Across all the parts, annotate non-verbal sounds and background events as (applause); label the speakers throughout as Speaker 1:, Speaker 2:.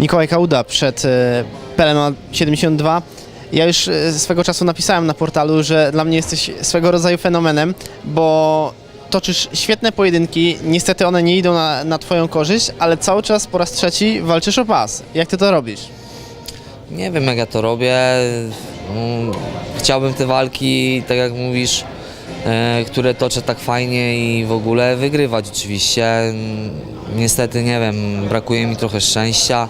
Speaker 1: Mikołaj Kauda przed e, Pelema 72. Ja już e, swego czasu napisałem na portalu, że dla mnie jesteś swego rodzaju fenomenem, bo toczysz świetne pojedynki. Niestety one nie idą na, na Twoją korzyść, ale cały czas po raz trzeci walczysz o pas. Jak Ty to robisz?
Speaker 2: Nie wiem jak ja to robię. Mm, Chciałbym te walki, tak jak mówisz, e, które toczę tak fajnie i w ogóle wygrywać oczywiście. Niestety nie wiem, brakuje mi trochę szczęścia.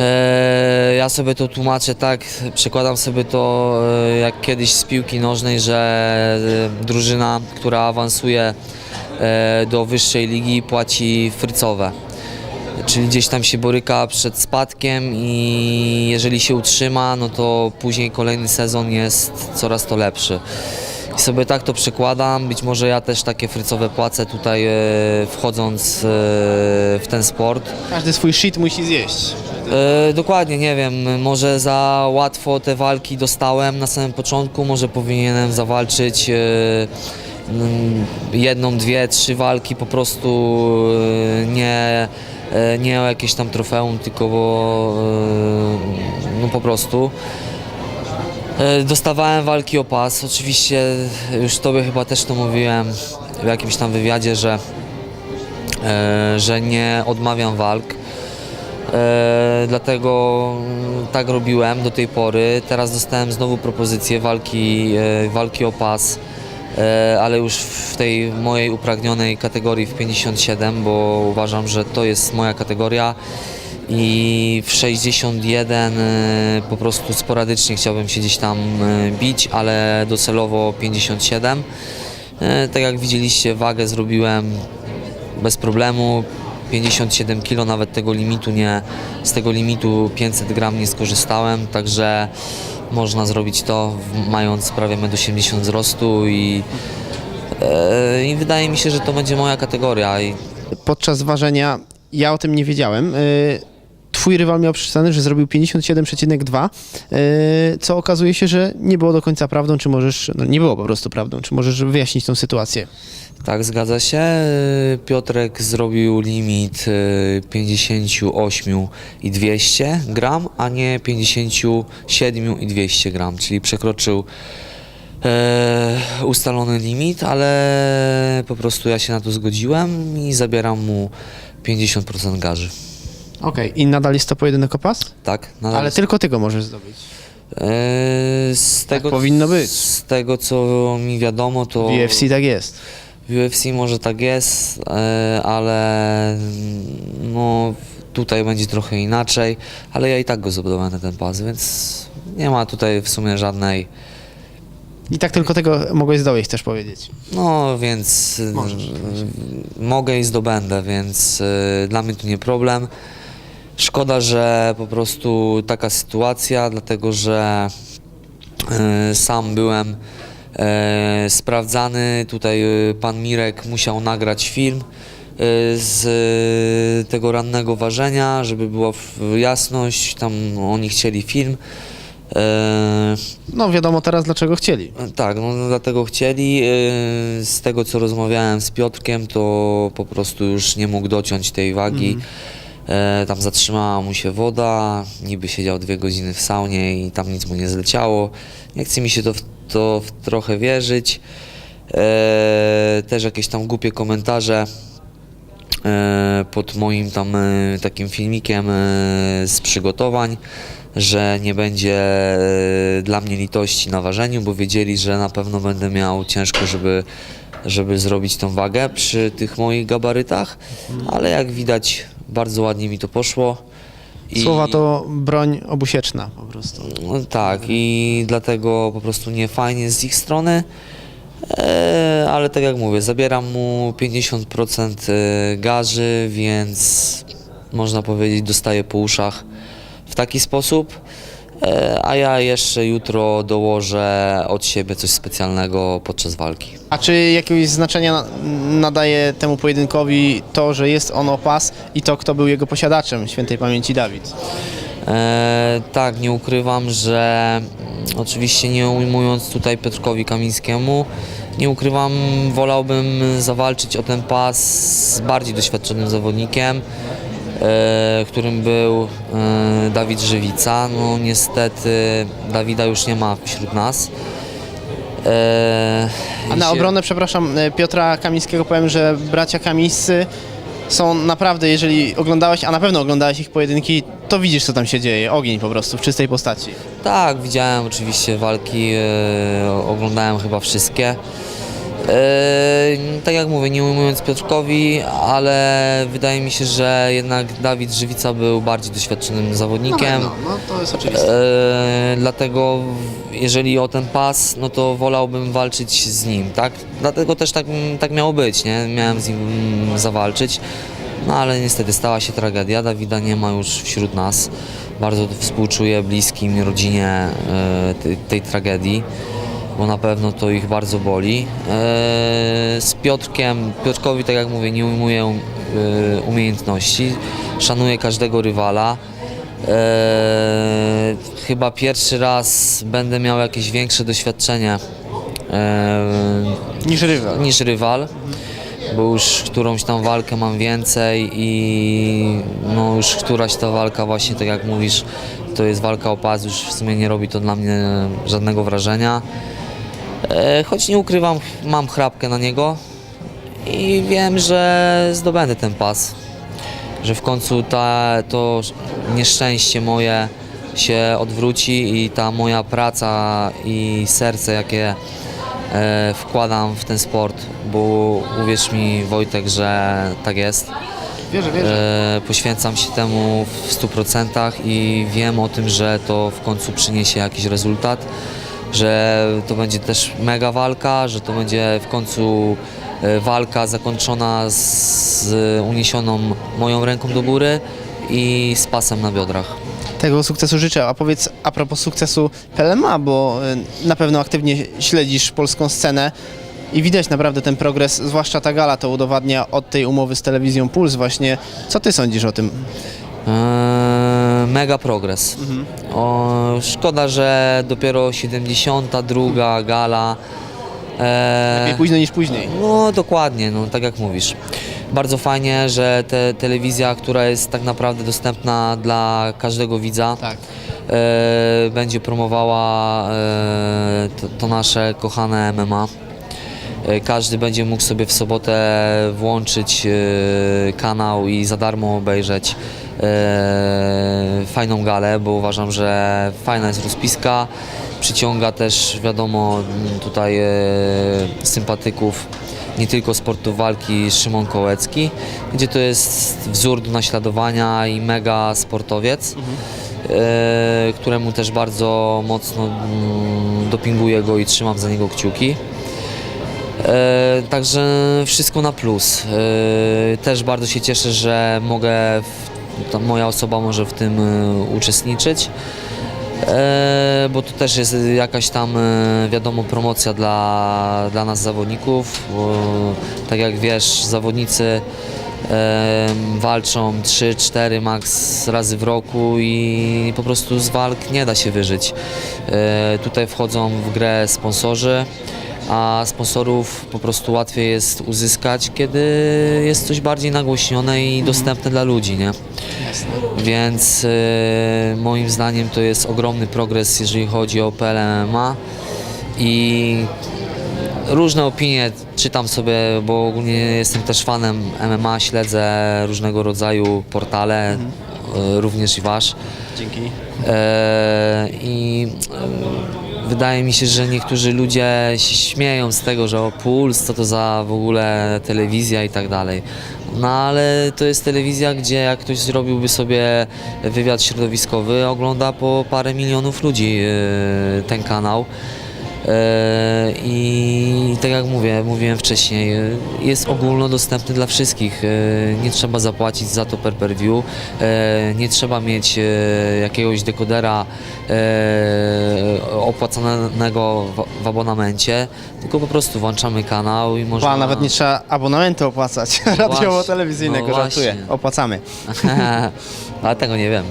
Speaker 2: E, Ja sobie to tłumaczę tak, przekładam sobie to e, jak kiedyś z piłki nożnej, że e, drużyna, która awansuje do wyższej ligi płaci frycowe. Czyli gdzieś tam się boryka przed spadkiem i jeżeli się utrzyma, no to później kolejny sezon jest coraz to lepszy. I sobie tak to przekładam, być może ja też takie frycowe płacę tutaj e, wchodząc e, w ten sport.
Speaker 1: Każdy swój shit musi zjeść.
Speaker 2: E, dokładnie, nie wiem, może za łatwo te walki dostałem na samym początku, może powinienem zawalczyć e, mm, jedną, dwie, trzy walki po prostu e, nie, e, nie o jakieś tam trofeum, tylko bo, e, no po prostu. E, Dostawałem walki o pas. Oczywiście już tobie chyba też to mówiłem w jakimś tam wywiadzie, że, e, że nie odmawiam walk. E, dlatego mm, tak robiłem do tej pory. Teraz dostałem znowu propozycję walki, walki o pas, ale już w tej mojej upragnionej kategorii w 57, bo uważam, że to jest moja kategoria i w 61 e, po prostu sporadycznie chciałbym się gdzieś tam e, bić, ale docelowo 57. E, Tak jak widzieliście, wagę zrobiłem bez problemu. 57 kg, nawet tego limitu nie, z tego limitu 500 gram nie skorzystałem, także można zrobić to mając prawie 1,80 m wzrostu i, i wydaje mi się, że to będzie moja kategoria.
Speaker 1: Podczas ważenia ja o tym nie wiedziałem. Twój rywal miał przeczytane, że zrobił 57,2, y, co okazuje się, że nie było do końca prawdą, czy możesz, no nie było po prostu prawdą, czy możesz wyjaśnić tą sytuację?
Speaker 2: Tak, zgadza się. Piotrek zrobił limit y, 58 i 200 gram, a nie 57 i 200 gram, czyli przekroczył e, ustalony limit, ale po prostu ja się na to zgodziłem i zabieram mu 50% garzy.
Speaker 1: Okej, i nadal jest to pojedynek o pas?
Speaker 2: Tak? Nadal
Speaker 1: Ale
Speaker 2: jest-
Speaker 1: tylko ty go możesz zdobyć.
Speaker 2: E, z tego,
Speaker 1: powinno być.
Speaker 2: Z tego co mi wiadomo, to
Speaker 1: W UFC tak jest.
Speaker 2: W UFC może tak jest, e, ale mm, no, tutaj będzie trochę inaczej, ale ja i tak go zdobędę ten pas, więc nie ma tutaj w sumie żadnej,
Speaker 1: I tak tylko tego mogłeś zdobyć, chcesz powiedzieć.
Speaker 2: no więc
Speaker 1: Możesz.
Speaker 2: mogę i zdobędę, więc y, dla mnie to nie problem. Szkoda, że po prostu taka sytuacja, dlatego że y, sam byłem e, sprawdzany. Tutaj y, pan Mirek musiał nagrać film z tego rannego ważenia, żeby była jasność. Tam oni chcieli film. E,
Speaker 1: No wiadomo teraz dlaczego chcieli.
Speaker 2: tak, no dlatego chcieli. Z tego co rozmawiałem z Piotrkiem, to po prostu już nie mógł dociąć tej wagi. E, Tam zatrzymała mu się woda, niby siedział dwie godziny w saunie i tam nic mu nie zleciało. Nie chce mi się to w, to w trochę wierzyć. E, Też jakieś tam głupie komentarze e, pod moim tam e, takim filmikiem e, z przygotowań, że nie będzie e, dla mnie litości na ważeniu, bo wiedzieli, że na pewno będę miał ciężko, żeby, żeby zrobić tą wagę przy tych moich gabarytach, ale jak widać bardzo ładnie mi to poszło. I-
Speaker 1: Słowa to broń obusieczna po prostu.
Speaker 2: no, tak, i dlatego po prostu nie fajnie z ich strony. E, ale tak jak mówię, zabieram mu 50% e, garzy, więc można powiedzieć dostaję po uszach w taki sposób. E, a ja jeszcze jutro dołożę od siebie coś specjalnego podczas walki.
Speaker 1: A czy jakiegoś znaczenia na- nadaje temu pojedynkowi to, że jest on o pas i to, kto był jego posiadaczem, świętej pamięci Dawid?
Speaker 2: E, tak, nie ukrywam, że mm, oczywiście nie ujmując tutaj Piotrkowi Kamińskiemu, nie ukrywam, wolałbym zawalczyć o ten pas z bardziej doświadczonym zawodnikiem. E, którym był e, Dawid Żywica. No niestety Dawida już nie ma wśród nas. E,
Speaker 1: A na obronę, przepraszam, Piotra Kamińskiego powiem, że bracia Kamińscy są naprawdę, jeżeli oglądałeś, a na pewno oglądałeś ich pojedynki, to widzisz, co tam się dzieje. Ogień po prostu, w czystej postaci.
Speaker 2: Tak, widziałem oczywiście walki, oglądałem chyba wszystkie. E, tak jak mówię, nie ujmując Piotrkowi, ale wydaje mi się, że jednak Dawid Żywica był bardziej doświadczonym zawodnikiem.
Speaker 1: no to jest oczywiste.
Speaker 2: E, dlatego jeżeli o ten pas, no to wolałbym walczyć z nim, tak? Dlatego też tak, tak miało być, nie? Miałem z nim mm, zawalczyć, no ale niestety stała się tragedia, Dawida nie ma już wśród nas. Bardzo współczuję bliskim, rodzinie e, tej, tej tragedii, bo na pewno to ich bardzo boli. E, z Piotrkiem, Piotrkowi tak jak mówię, nie ujmuję e, umiejętności, szanuję każdego rywala. Eee, chyba pierwszy raz będę miał jakieś większe doświadczenie
Speaker 1: Niż rywal.
Speaker 2: niż rywal, bo już którąś tam walkę mam więcej i no już któraś ta walka właśnie, tak jak mówisz, to jest walka o pas, już w sumie nie robi to dla mnie żadnego wrażenia. Eee, choć nie ukrywam, mam chrapkę na niego i wiem, że zdobędę ten pas że w końcu ta, to nieszczęście moje się odwróci i ta moja praca i serce, jakie e, wkładam w ten sport, bo uwierz mi Wojtek, że tak jest.
Speaker 1: Wierzę, wierzę.
Speaker 2: E, poświęcam się temu w 100% i wiem o tym, że to w końcu przyniesie jakiś rezultat, że to będzie też mega walka, że to będzie w końcu e, walka zakończona z uniesioną moją ręką do góry i z pasem na biodrach.
Speaker 1: Tego sukcesu życzę. A powiedz a propos sukcesu PLMA, bo y, na pewno aktywnie śledzisz polską scenę i widać naprawdę ten progres, zwłaszcza ta gala to udowadnia od tej umowy z telewizją Puls właśnie. Co ty sądzisz o tym?
Speaker 2: E, mega progres. O, szkoda, że dopiero 72 gala. E,
Speaker 1: Lepiej późno niż później.
Speaker 2: No dokładnie, no tak jak mówisz. Bardzo fajnie, że te, telewizja, która jest tak naprawdę dostępna dla każdego widza,
Speaker 1: Tak.
Speaker 2: e, będzie promowała e, to, to nasze kochane MMA. E, Każdy będzie mógł sobie w sobotę włączyć e, kanał i za darmo obejrzeć fajną galę, bo uważam, że fajna jest rozpiska. Przyciąga też, wiadomo, tutaj e, sympatyków nie tylko sportu walki Szymon Kołecki, gdzie to jest wzór do naśladowania i mega sportowiec, e, któremu też bardzo mocno mm, dopinguję go i trzymam za niego kciuki. E, także wszystko na plus. E, też bardzo się cieszę, że mogę, w, moja osoba może w tym e, uczestniczyć. E, bo to też jest jakaś tam, e, wiadomo, promocja dla, dla nas zawodników, tak jak wiesz, zawodnicy walczą 3-4 max razy w roku i po prostu z walk nie da się wyżyć. Tutaj wchodzą w grę sponsorzy, a sponsorów po prostu łatwiej jest uzyskać, kiedy jest coś bardziej nagłośnione i dostępne dla ludzi, nie? Więc e, moim zdaniem to jest ogromny progres, jeżeli chodzi o PLMA i różne opinie czytam sobie, bo ogólnie jestem też fanem MMA, śledzę różnego rodzaju portale, e, również i wasz.
Speaker 1: Dzięki.
Speaker 2: E, I wydaje mi się, że niektórzy ludzie się śmieją z tego, że o puls, co to za w ogóle telewizja i tak dalej. No ale to jest telewizja, gdzie jak ktoś zrobiłby sobie wywiad środowiskowy, ogląda po parę milionów ludzi e, ten kanał. E, I tak jak mówię, mówiłem wcześniej, jest ogólnodostępny dla wszystkich. E, Nie trzeba zapłacić za to per per view, e, nie trzeba mieć jakiegoś dekodera opłacanego w- abonamencie, tylko po prostu włączamy kanał i można...
Speaker 1: Ba, nawet nie trzeba abonamentu opłacać radiowo-telewizyjnego,
Speaker 2: no (laughs)
Speaker 1: żartuję.
Speaker 2: właśnie.
Speaker 1: Opłacamy. (laughs) (laughs)
Speaker 2: Ale tego nie wiem.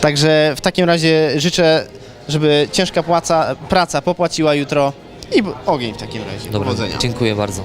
Speaker 1: Także w takim razie życzę, żeby ciężka płaca, praca popłaciła jutro i ogień w takim razie.
Speaker 2: Dobra,
Speaker 1: Powodzenia.
Speaker 2: dziękuję bardzo.